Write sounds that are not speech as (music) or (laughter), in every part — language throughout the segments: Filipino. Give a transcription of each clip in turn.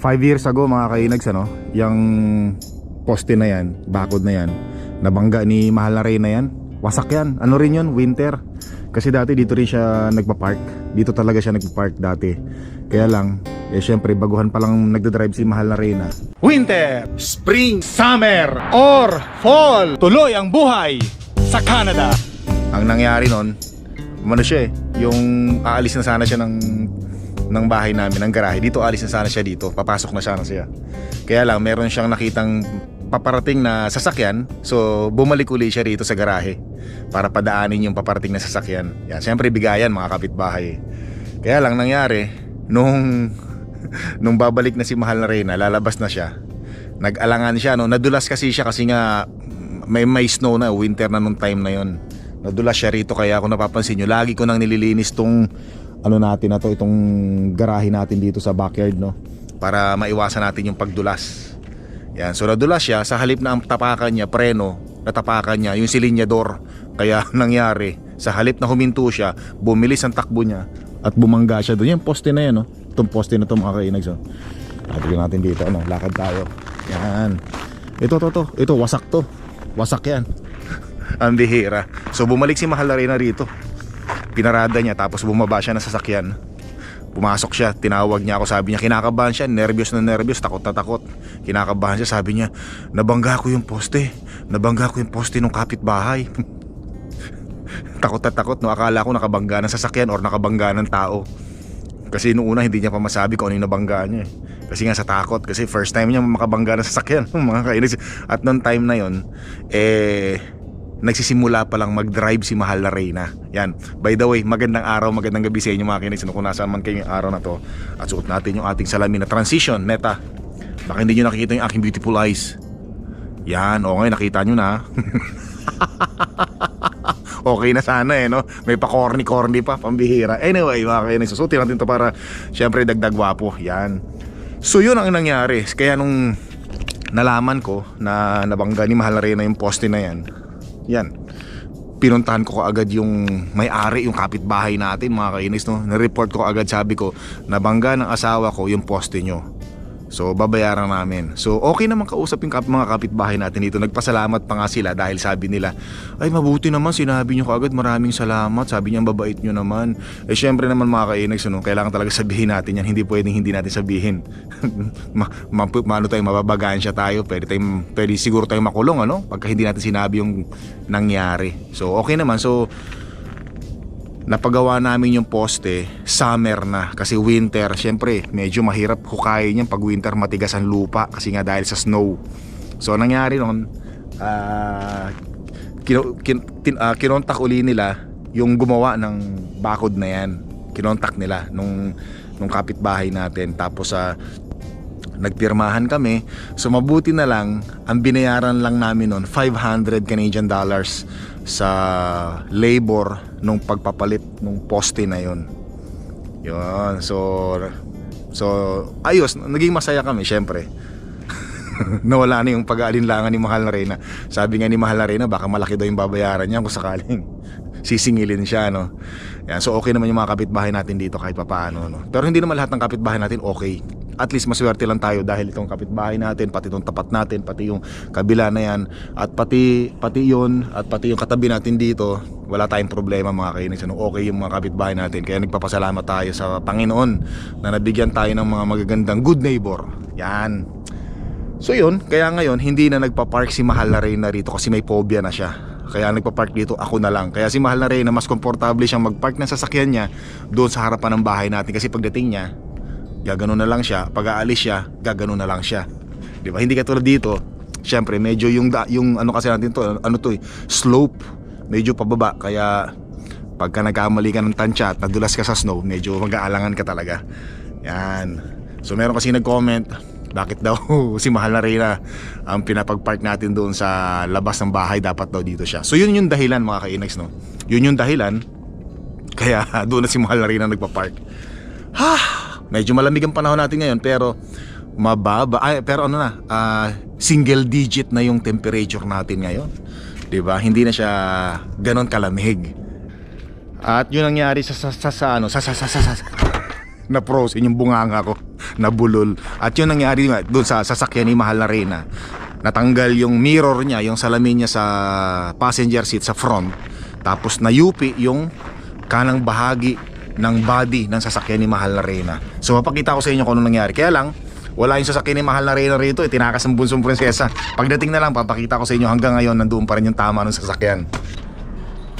5 years ago mga kainags ano, yung poste na yan, bakod na yan, nabangga ni Mahal na Reyna yan. Wasak yan. Ano rin yun? Winter. Kasi dati dito rin siya nagpa-park. Dito talaga siya nagpa-park dati. Kaya lang, eh syempre baguhan pa lang nagdadrive si Mahal na Reyna. Winter, Spring, Summer, or Fall. Tuloy ang buhay sa Canada. Ang nangyari nun, ano siya eh, yung aalis na sana siya ng ng bahay namin, ng garahe. Dito alis na sana siya dito. Papasok na sana siya. Kaya lang, meron siyang nakitang paparating na sasakyan. So, bumalik uli siya rito sa garahe para padaanin yung paparating na sasakyan. Yan, siyempre bigayan mga kapitbahay. Kaya lang nangyari, nung (laughs) nung babalik na si Mahal na Reyna, lalabas na siya. Nag-alangan siya, no? Nadulas kasi siya kasi nga may may snow na, winter na nung time na yon. Nadulas siya rito kaya kung napapansin nyo, lagi ko nang nililinis tong ano natin na to, itong garahe natin dito sa backyard, no? Para maiwasan natin yung pagdulas. Yan, so nadulas siya, sa halip na ang tapakan niya, preno, natapakan niya, yung silinyador. Kaya (laughs) nangyari, sa halip na huminto siya, bumilis ang takbo niya at bumangga siya doon. Yung poste na yan, no? Itong poste na to mga kainags, oh. Tignan natin dito, ano, lakad tayo. Yan. Ito, to, to. Ito, wasak to. Wasak yan. (laughs) ang bihira. So bumalik si Mahal na rito. Pinarada niya tapos bumaba siya ng sasakyan. Pumasok siya, tinawag niya ako, sabi niya kinakabahan siya, nervyos na nervyos, takot na takot. Kinakabahan siya, sabi niya, nabangga ko yung poste. Nabangga ko yung poste ng kapitbahay. (laughs) takot na takot, no? Akala ko nakabangga ng sasakyan or nakabangga ng tao. Kasi nung una hindi niya pa masabi kung ano yung nabangga niya eh. Kasi nga sa takot, kasi first time niya makabangga ng sasakyan, (laughs) mga kainis. At noong time na yon eh, nagsisimula pa lang mag-drive si Mahal na Reyna. Yan. By the way, magandang araw, magandang gabi sa inyo mga kinis. Kung nasaan man kayo yung araw na to. At suot natin yung ating salamin na transition, meta. Baka hindi nyo nakikita yung aking beautiful eyes. Yan, okay, nakita nyo na. (laughs) okay na sana eh, no? May pa corny-corny pa, pambihira. Anyway, mga kinis, susutin natin to para syempre dagdag wapo. Yan. So yun ang nangyari. Kaya nung nalaman ko na nabangga ni Mahal na Reyna yung poste na yan, yan. Pinuntahan ko agad yung may-ari, yung kapitbahay natin, mga kainis, no? Na-report ko agad, sabi ko, nabangga ng asawa ko yung poste nyo. So, babayaran namin. So, okay naman kausap yung kap mga kapitbahay natin dito. Nagpasalamat pa nga sila dahil sabi nila, ay mabuti naman, sinabi nyo kaagad, maraming salamat. Sabi niya, babait nyo naman. Eh, syempre naman mga kainags, no? kailangan talaga sabihin natin yan. Hindi pwedeng hindi natin sabihin. (laughs) ma, ma, maano tayo, mababagaan siya tayo. Pwede, tayo, pwede siguro tayong makulong, ano? Pagka hindi natin sinabi yung nangyari. So, okay naman. So, napagawa namin yung poste summer na. Kasi winter syempre medyo mahirap hukayin yan pag winter matigas ang lupa. Kasi nga dahil sa snow. So ang nangyari noon uh, kino, kin, tin, ah, kinontak uli nila yung gumawa ng bakod na yan. Kinontak nila nung, nung kapitbahay natin. Tapos sa nagpirmahan kami. So mabuti na lang ang binayaran lang namin noon 500 Canadian dollars sa labor nung pagpapalit nung poste na yon yun so so ayos naging masaya kami syempre. (laughs) Nawala na yung pag-aalinlangan ni Mahal na Reyna. Sabi nga ni Mahal na Reyna baka malaki daw yung babayaran niya kung sakaling (laughs) sisingilin siya no? Yan so okay naman yung mga kapitbahay natin dito kahit papaano no? Pero hindi naman lahat ng kapitbahay natin okay at least maswerte lang tayo dahil itong kapitbahay natin, pati itong tapat natin, pati yung kabila na yan, at pati, pati yun, at pati yung katabi natin dito, wala tayong problema mga kainis. Ano, okay yung mga kapitbahay natin. Kaya nagpapasalamat tayo sa Panginoon na nabigyan tayo ng mga magagandang good neighbor. Yan. So yun, kaya ngayon, hindi na nagpa-park si Mahal na Reyna rito kasi may phobia na siya. Kaya nagpa-park dito ako na lang. Kaya si Mahal na Reyna, mas komportable siyang mag-park ng sasakyan niya doon sa harapan ng bahay natin. Kasi pagdating niya, gaganon na lang siya. Pag aalis siya gaganon na lang siya. Di ba? Hindi katulad dito syempre medyo yung yung ano kasi natin to ano to eh, slope medyo pababa. Kaya pagka nagkamali ka ng tansya at nadulas ka sa snow medyo mag-aalangan ka talaga. Yan. So meron kasi nag-comment bakit daw (laughs) si Mahal na Reyna ang pinapag-park natin doon sa labas ng bahay dapat daw dito siya. So yun yung dahilan mga kainags no? Yun yung dahilan kaya (laughs) doon na si Mahal na Reyna nagpa-park. Ha Medyo malamig ang panahon natin ngayon pero mababa ay pero ano na uh, single digit na yung temperature natin ngayon. 'Di ba? Hindi na siya ganon kalamig. At yun nangyari sa sa, sa, sa ano sa sa sa sa, sa (laughs) na frozen yung bunganga ko. (laughs) nabulol. At yun nangyari nga doon sa sasakyan ni Mahal na Reyna. Natanggal yung mirror niya, yung salamin niya sa passenger seat sa front. Tapos nayupi yung kanang bahagi ng body ng sasakyan ni Mahal na Reyna. So mapakita ko sa inyo kung ano nangyari. Kaya lang, wala yung sasakyan ni Mahal na Reyna rito. Eh, tinakas ng bunsong prinsesa. Pagdating na lang, papakita ko sa inyo hanggang ngayon nandoon pa rin yung tama ng sasakyan.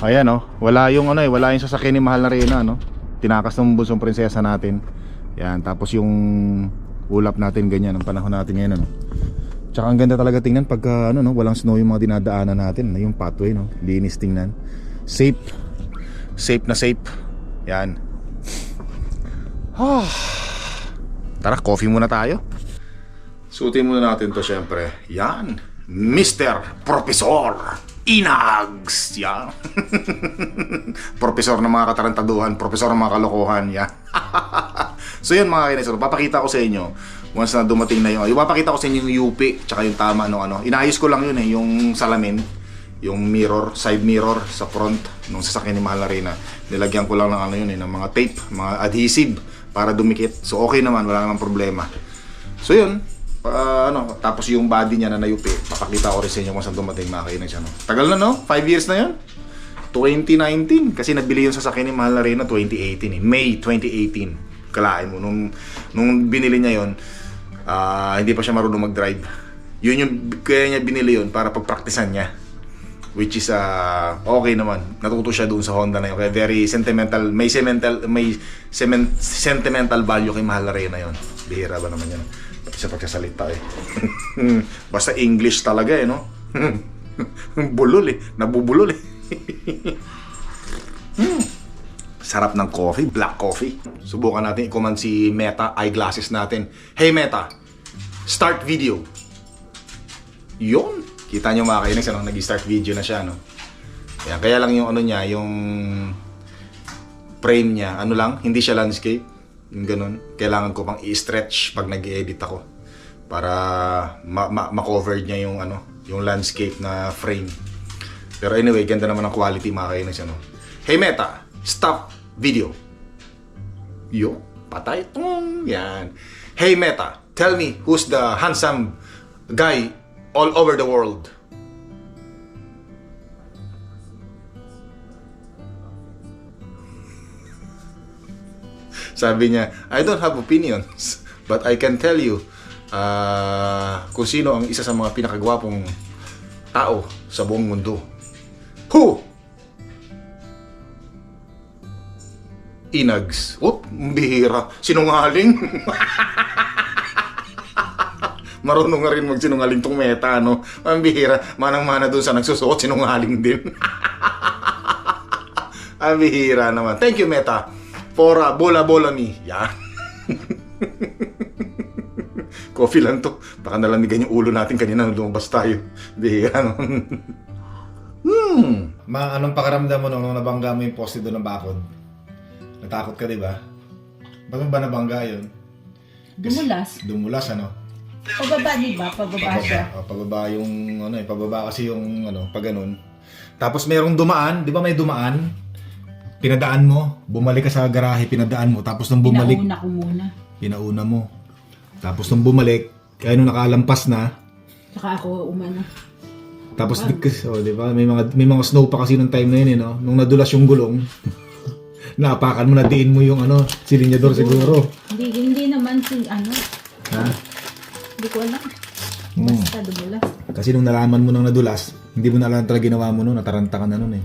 Ayan oh, wala yung ano eh, wala yung sasakyan ni Mahal na Reyna no. Tinakas ng bunsong prinsesa natin. Yan, tapos yung ulap natin ganyan ang panahon natin ngayon ano. Tsaka ang ganda talaga tingnan pagka ano no, walang snow yung mga dinadaanan natin, yung pathway no. Linis tingnan. Safe. Safe na safe. Yan. Ah. Tara, coffee muna tayo. Suotin muna natin to syempre. Yan. Mr. Professor Inags. Yan. (laughs) Professor ng mga katarantaduhan, professor ng mga kalokohan. Yan. (laughs) so yun mga kainis, papakita ko sa inyo once na dumating na yung, yung papakita ko sa inyo yung UP tsaka yung tama no ano. Inaayos ko lang yun eh, yung salamin, yung mirror, side mirror sa front nung sasakyan ni Mahal na Reyna. Nilagyan ko lang ng ano yun eh, ng mga tape, mga adhesive para dumikit. So okay naman, wala namang problema. So yun, pa- ano, tapos yung body niya na nayupi, papakita ko rin sa inyo kung saan dumating mga kainis. Ano. Tagal na no? 5 years na yun? 2019 kasi nabili yung sasakyan ni Mahal na Reyna 2018 eh. May 2018 kalain mo nung nung binili niya yon ah, hindi pa siya marunong mag-drive yun yung kaya niya binili yon para pagpraktisan niya which is ah, okay naman. Natuto siya doon sa Honda na yun. Kaya very sentimental may sentimental may sentimental value kay Mahal na Reyna yon bihira ba naman yan pati sa pagsasalita eh. (laughs) Basta English talaga eh no? (laughs) Bulol eh. Nabubulol eh. (laughs) Sarap ng coffee, black coffee. Subukan natin i-command si Meta eyeglasses natin. Hey Meta, start video. Yun. Kita nyo mga kainis, ano, nag-start video na siya, no? Yan, kaya lang yung ano niya, yung frame niya, ano lang, hindi siya landscape. Yung ganun. Kailangan ko pang i-stretch pag nag edit ako. Para ma- ma- ma-cover niya yung ano, yung landscape na frame. Pero anyway, ganda naman ang quality mga kainis, ano? Hey Meta, stop video. Yo, patay. Tong, yan. Hey Meta, tell me who's the handsome guy all over the world? Sabi niya, I don't have opinions, but I can tell you ah, kung sino ang isa sa mga pinakagwapong tao sa buong mundo. Who? Inags. Oop, bihira. Sinungaling. (laughs) Marunong nga rin magsinungaling tong meta, no? Ang bihira. Manang-mana dun sa nagsusuot, sinungaling din. (laughs) Ang bihira naman. Thank you, Meta, for uh, bola-bola me. Yan. (laughs) Coffee lang to. Baka nalamigan yung ulo natin kanina nung lumabas tayo. Bihira naman. (laughs) hmm. Ma, anong pakaramdam mo nung nabangga mo yung poste doon ng bakod? Natakot ka, di ba? Ba't mo ba nabangga yun? Dumulas. Dumulas, ano? Pababa, di ba? Pababa siya. Pababa, oh, pababa yung, ano eh, pababa kasi yung, ano, pag ganun. Tapos merong dumaan, di ba may dumaan? Pinadaan mo, bumalik ka sa garahe, pinadaan mo. Tapos nung bumalik, Pinauna ko muna. pinauna mo. Tapos nung bumalik, kaya nung nakalampas na, Saka ako umano. tapos di, oh, di ba? May mga may mga snow pa kasi nung time na yun, eh, no? Nung nadulas yung gulong, (laughs) naapakan mo, nadiin mo yung ano, silinyador siguro. Hindi, hindi naman si, ano, Ha? Hindi ko alam. Hmm. Basta dumulas. Kasi nung nalaman mo nang nadulas, hindi mo na alam talaga ginawa mo noon, nataranta ka na noon eh.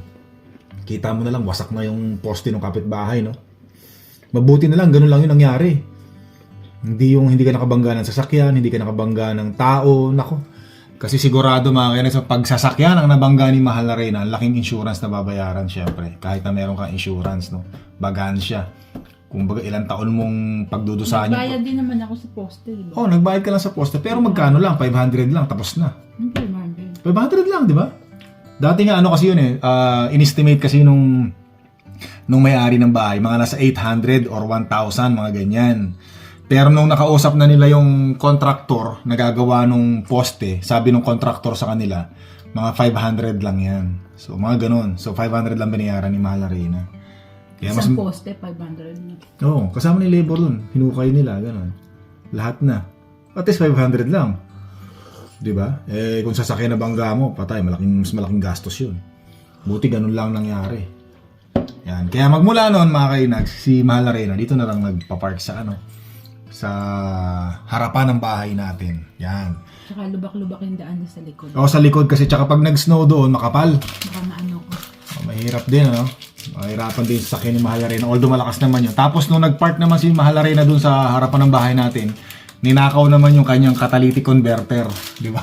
Kita mo na lang, wasak na yung poste ng kapitbahay, no? Mabuti na lang, ganun lang yung nangyari. Hindi yung hindi ka nakabangga ng sasakyan, hindi ka nakabangga ng tao, nako. Kasi sigurado mga kaya sa pagsasakyan ang nabangga ni Mahal na Reyna, laking insurance na babayaran syempre. Kahit na meron kang insurance, no? Bagaan siya. Kung baga ilang taon mong pagdudusahan yung... Bayad din naman ako sa poste, di ba? Oh, nagbayad ka lang sa poste. Pero magkano lang? 500 lang, tapos na. Hindi, Marvin. 500 lang, di ba? Dati nga ano kasi yun eh, ah, in-estimate kasi nung nung may-ari ng bahay, mga nasa 800 or 1,000, mga ganyan. Pero nung nakausap na nila yung contractor na gagawa nung poste, sabi nung contractor sa kanila, mga 500 lang yan. So, mga ganun. So, 500 lang binayaran ni Mahal na Reyna. Kaya mas... Isang poste, 500 na. Oo, kasama ni labor dun. Hinukay nila, ganun. lahat na. At least 500 lang. 'Di ba? Eh kung sasakyan na bangga mo, patay, malaking mas malaking gastos 'yun. Buti ganun lang nangyari. Yan. Kaya magmula noon mga kainag, si Mahal Arena dito na lang nagpa-park sa ano sa harapan ng bahay natin. Yan. Tsaka lubak-lubak yung daan niya sa likod. O sa likod kasi tsaka pag nag-snow doon, makapal. Baka maano ko. Mahirap din, ano? Mahirapan din sa sakyan ni Mahal Arena. Although malakas naman yun. Tapos nung nag-park naman si Mahal Arena dun sa harapan ng bahay natin, ninakaw naman yung kanyang catalytic converter. Di ba?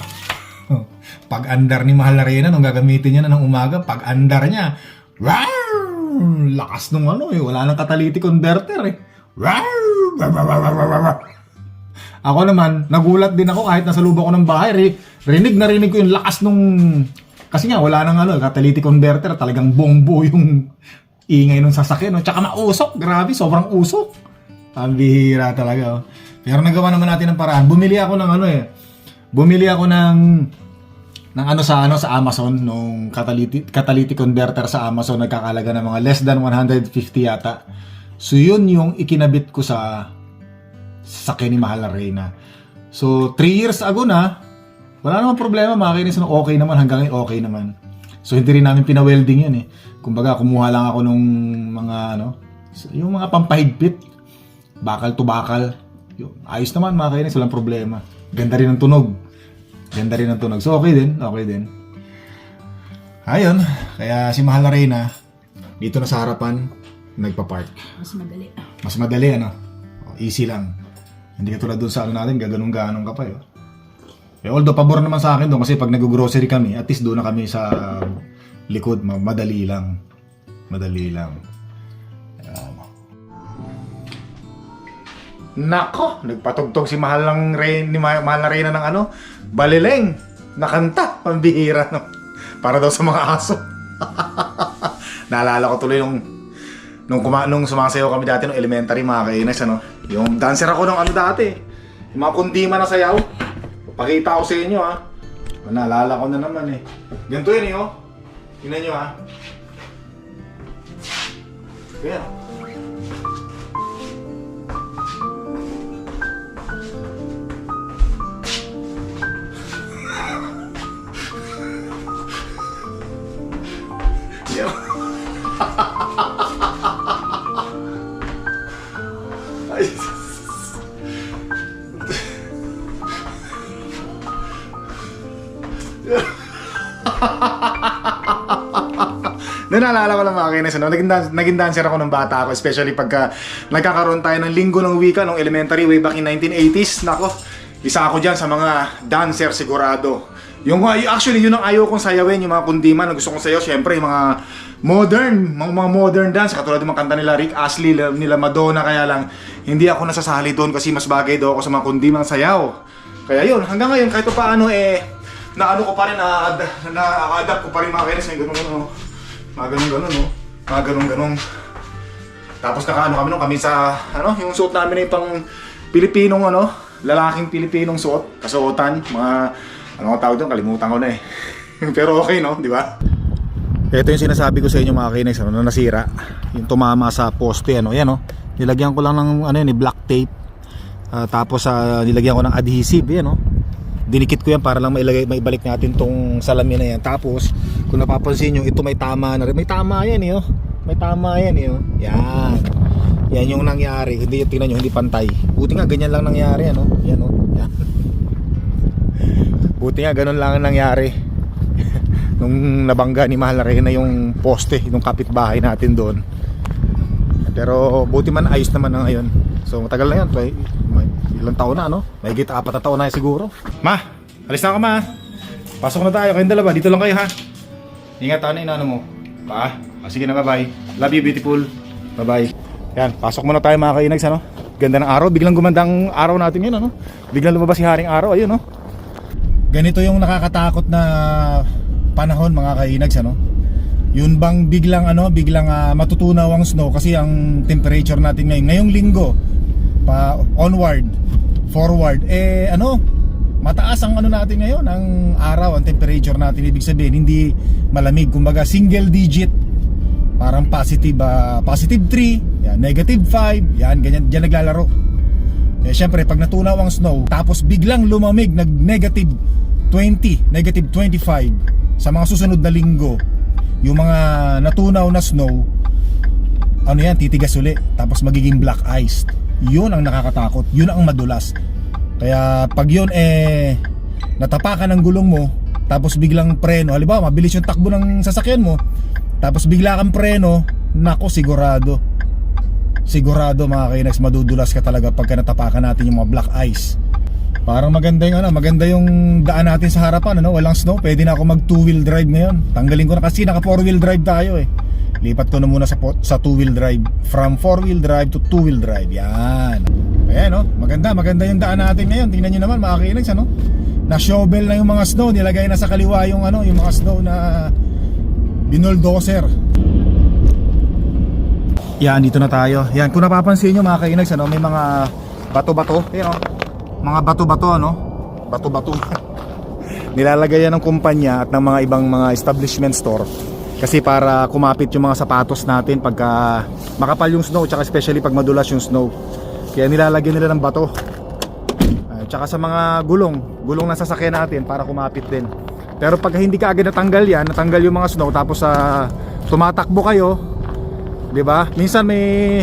(laughs) pag andar ni Mahal Arena, nung gagamitin niya na ng umaga, pag andar niya, wow! Lakas nung ano eh. Wala nang catalytic converter eh. Wow! Ako naman, nagulat din ako kahit nasa lubak ko ng bahay. Ri- Rinig na rinig ko yung lakas nung... Kasi nga, wala nang ano, catalytic converter. Talagang bombo yung ingay ng sasakyan. No? Tsaka mausok. Grabe, sobrang usok. Ang bihira talaga. Oh. Pero nagawa naman natin ng paraan. Bumili ako ng ano eh. Bumili ako ng ng ano sa ano sa Amazon nung catalytic catalytic converter sa Amazon nagkakalaga ng mga less than 150 yata. So yun yung ikinabit ko sa sa ni Mahal na Reyna. So 3 years ago na, wala namang problema, makinis na okay naman hanggang ngayon okay naman. So hindi rin namin pina-welding yun eh. Kumbaga kumuha lang ako nung mga ano, yung mga pampahigpit, bakal to bakal. Yun, ayos naman makinis, walang problema. Ganda rin ang tunog. Ganda rin ang tunog. So okay din, okay din. Ayun, kaya si Mahal na Reyna, dito na sa harapan, nagpa-park. Mas madali. Mas madali, ano? Easy lang. Hindi ka tulad dun sa ano natin, gaganong-ganong ka pa, yun. Eh, although, pabor naman sa akin doon kasi pag nag-grocery kami, at least doon na kami sa likod, ma- madali lang. Madali lang. Ayan. Nako, nagpatugtog si Mahal ng Rain, ni Ma- Mahal na Reyna ng ano, balileng, nakanta, pambihira, no? Para daw sa mga aso. (laughs) Naalala ko tuloy nung nung kuma nung sumasayaw kami dati nung elementary mga kainis ano. Yung dancer ako nung ano dati. Yung mga kundima na sayaw. Pakita ko sa inyo ha. Naalala ko na naman eh. Ganito yun eh oh. Tingnan nyo ha. Kaya. (laughs) Nalala ko lang mga kainis, ano? naging, dan- naging dancer ako ng bata ako, especially pagka nagkakaroon tayo ng linggo ng wika nung elementary way back in 1980s. Nako, isa ako dyan sa mga dancer sigurado. Yung actually yun ang ayaw kong sayawin, yung mga kundiman na gusto kong sayaw, syempre yung mga modern, mga, mga modern dance, katulad ng mga kanta nila Rick Astley, nila- Madonna, kaya lang hindi ako nasasali doon kasi mas bagay daw ako sa mga kundimang sayaw. Kaya yun, hanggang ngayon kahit pa paano eh, na ano ko pa rin, na, na, adapt ko pa rin mga kainis, yung ganun ano, mga ganun ganun no, mga ganun ganun. Tapos nakaano kami nung kami sa, ano, yung suot namin ay pang Pilipinong ano, lalaking Pilipinong suot, kasuotan, mga, ano ang tawag doon, kalimutan ko na eh. (laughs) Pero okay no, di ba? Ito yung sinasabi ko sa inyo mga kinex, ano, na nasira. Yung tumama sa poste, ano, yan oh. Nilagyan ko lang ng, ano yun, eh, black tape. Ah, tapos ah, nilagyan ko ng adhesive, yan oh. Dinikit ko yan para lang mailagay, maibalik natin tong salamin na yan. Tapos, kung napapansin nyo, ito may tama na rin. May tama yan eh, oh. May tama yan eh, oh. Yan. Yan yung nangyari. Hindi, tingnan nyo, hindi pantay. Buti nga, ganyan lang nangyari, ano. Yan, oh. Yan. (laughs) Buti nga, ganun lang ang nangyari (laughs) nung nabangga ni Mahal na yung poste, yung kapitbahay natin doon. Pero buti man ayos naman na ngayon. So matagal na yan, may ilang taon na no? May gita apat na taon na siguro. Ma, alis na ako ma. Pasok na tayo, kayong dalawa, dito lang kayo ha. Ingat ano inano mo. Pa, ah, sige na bye bye. Love you beautiful. Bye bye. Yan, pasok muna tayo mga kainags ano. Ganda ng araw, biglang gumanda ang araw natin yun ano. Biglang lumabas si Haring Araw, ayun no. Ganito yung nakakatakot na panahon mga kainags ano. Yun bang biglang ano, biglang ah, matutunaw ang snow kasi ang temperature natin ngayon ngayong linggo pa onward, forward. Eh ano, mataas ang ano natin ngayon, ang araw, ang temperature natin. Ibig sabihin hindi malamig, kumbaga single digit parang positive ah, positive 3, yan, negative 5, yan ganyan diyan naglalaro. Eh syempre pag natunaw ang snow tapos biglang lumamig nag negative 20, negative 25 sa mga susunod na linggo yung mga natunaw na snow ano yan titigas uli tapos magiging black ice yun ang nakakatakot yun ang madulas kaya pag yun eh natapakan ng gulong mo tapos biglang preno halimbawa mabilis yung takbo ng sasakyan mo tapos bigla kang preno nako sigurado sigurado mga kainags madudulas ka talaga pagka natapakan natin yung mga black ice Parang maganda yung ano, maganda yung daan natin sa harapan ano, walang snow. Pwede na ako mag two wheel drive ngayon. Tanggalin ko na kasi naka four wheel drive tayo eh. Lipat ko na muna sa sa two wheel drive from four wheel drive to two wheel drive. Yan. Ayan no, maganda, maganda yung daan natin ngayon. Tingnan niyo naman mga kainags ano. Na shovel na yung mga snow, nilagay na sa kaliwa yung ano, yung mga snow na binuldozer. Yan, dito na tayo. Yan, kung napapansin nyo mga kainags, ano, may mga bato-bato. Yan, oh. Mga bato-bato, ano? Bato-bato. (laughs) Nilalagay yan ng kumpanya at ng mga ibang mga establishment store. Kasi para kumapit yung mga sapatos natin pagka makapal yung snow, tsaka especially pag madulas yung snow. Kaya nilalagyan nila ng bato. Uh, tsaka sa mga gulong, gulong ng sasakyan natin para kumapit din. Pero pag hindi ka agad natanggal yan, natanggal yung mga snow tapos sa tumatakbo kayo, 'di ba? Minsan may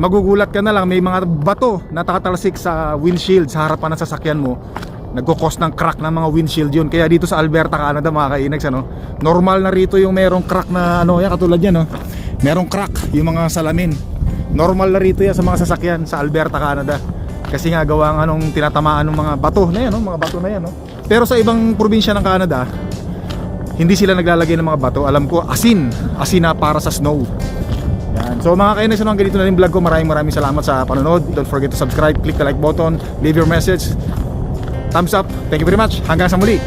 magugulat ka na lang may mga bato na takatalsik sa windshield sa harapan ng sasakyan mo. Nagko-cause ng crack ng mga windshield yun. Kaya dito sa Alberta, Canada, mga kainags, ano, normal na rito yung merong crack na ano, yan katulad yan, no. Merong crack yung mga salamin. Normal na rito yan sa mga sasakyan sa Alberta, Canada. Kasi nga gawa ng anong tinatamaan ng mga bato na yan, no? mga bato na yan. No? Pero sa ibang probinsya ng Canada, hindi sila naglalagay ng mga bato. Alam ko, asin. Asin na para sa snow. Yan. So mga kainis, ano, hanggang dito na rin vlog ko. Maraming maraming salamat sa panonood. Don't forget to subscribe, click the like button, leave your message. Thumbs up. Thank you very much. Hanggang sa muli.